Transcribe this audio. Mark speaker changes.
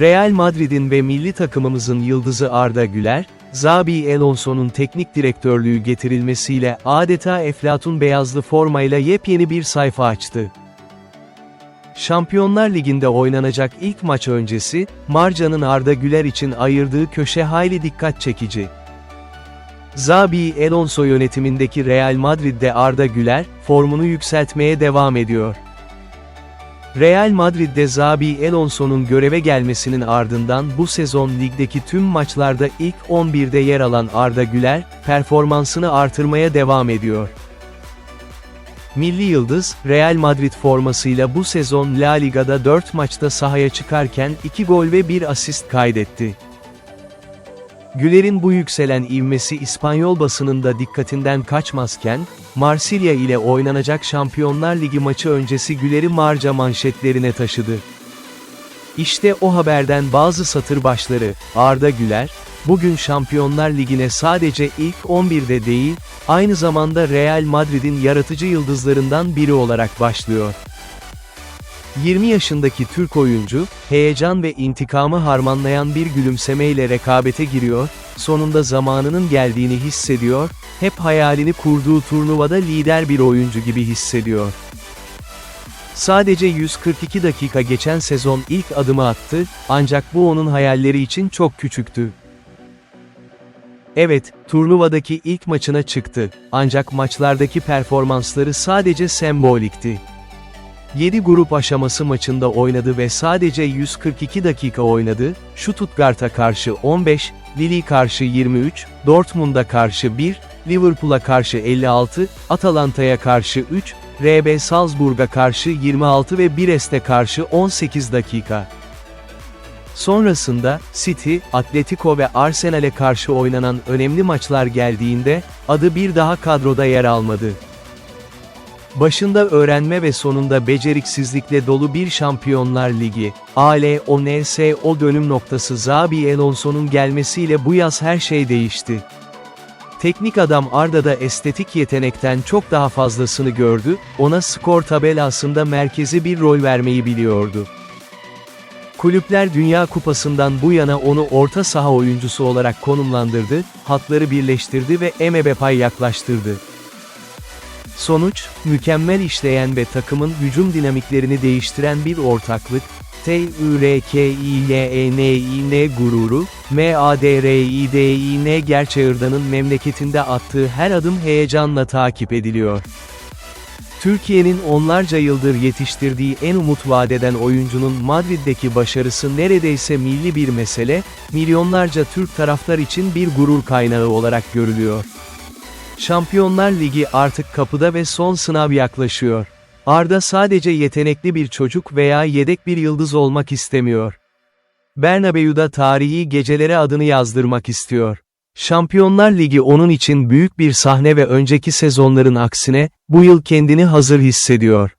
Speaker 1: Real Madrid'in ve milli takımımızın yıldızı Arda Güler, Xabi Alonso'nun teknik direktörlüğü getirilmesiyle adeta eflatun beyazlı formayla yepyeni bir sayfa açtı. Şampiyonlar Ligi'nde oynanacak ilk maç öncesi, Marca'nın Arda Güler için ayırdığı köşe hayli dikkat çekici. Xabi Alonso yönetimindeki Real Madrid'de Arda Güler, formunu yükseltmeye devam ediyor. Real Madrid'de Xabi Alonso'nun göreve gelmesinin ardından bu sezon ligdeki tüm maçlarda ilk 11'de yer alan Arda Güler, performansını artırmaya devam ediyor. Milli Yıldız, Real Madrid formasıyla bu sezon La Liga'da 4 maçta sahaya çıkarken 2 gol ve 1 asist kaydetti. Güler'in bu yükselen ivmesi İspanyol basınında dikkatinden kaçmazken, Marsilya ile oynanacak Şampiyonlar Ligi maçı öncesi Güler'i Marca manşetlerine taşıdı. İşte o haberden bazı satır başları, Arda Güler, bugün Şampiyonlar Ligi'ne sadece ilk 11'de değil, aynı zamanda Real Madrid'in yaratıcı yıldızlarından biri olarak başlıyor. 20 yaşındaki Türk oyuncu, heyecan ve intikamı harmanlayan bir gülümsemeyle rekabete giriyor, sonunda zamanının geldiğini hissediyor, hep hayalini kurduğu turnuvada lider bir oyuncu gibi hissediyor. Sadece 142 dakika geçen sezon ilk adımı attı, ancak bu onun hayalleri için çok küçüktü. Evet, turnuvadaki ilk maçına çıktı, ancak maçlardaki performansları sadece sembolikti. 7 grup aşaması maçında oynadı ve sadece 142 dakika oynadı, Stuttgart'a karşı 15, Lille karşı 23, Dortmund'a karşı 1, Liverpool'a karşı 56, Atalanta'ya karşı 3, RB Salzburg'a karşı 26 ve Brest'e karşı 18 dakika. Sonrasında, City, Atletico ve Arsenal'e karşı oynanan önemli maçlar geldiğinde, adı bir daha kadroda yer almadı. Başında öğrenme ve sonunda beceriksizlikle dolu bir Şampiyonlar Ligi, AL-ONS dönüm noktası Xabi Alonso'nun gelmesiyle bu yaz her şey değişti. Teknik adam Arda'da estetik yetenekten çok daha fazlasını gördü, ona skor tabelasında merkezi bir rol vermeyi biliyordu. Kulüpler Dünya Kupası'ndan bu yana onu orta saha oyuncusu olarak konumlandırdı, hatları birleştirdi ve Emebe pay yaklaştırdı. Sonuç, mükemmel işleyen ve takımın hücum dinamiklerini değiştiren bir ortaklık, T-I-R-K-İ-Y-E-N-İ-N gururu, M-A-D-R-İ-D-İ-N Gerçeğirdan'ın memleketinde attığı her adım heyecanla takip ediliyor. Türkiye'nin onlarca yıldır yetiştirdiği en umut vadeden oyuncunun Madrid'deki başarısı neredeyse milli bir mesele, milyonlarca Türk taraftar için bir gurur kaynağı olarak görülüyor. Şampiyonlar Ligi artık kapıda ve son sınav yaklaşıyor. Arda sadece yetenekli bir çocuk veya yedek bir yıldız olmak istemiyor. Bernabeu'da tarihi gecelere adını yazdırmak istiyor. Şampiyonlar Ligi onun için büyük bir sahne ve önceki sezonların aksine, bu yıl kendini hazır hissediyor.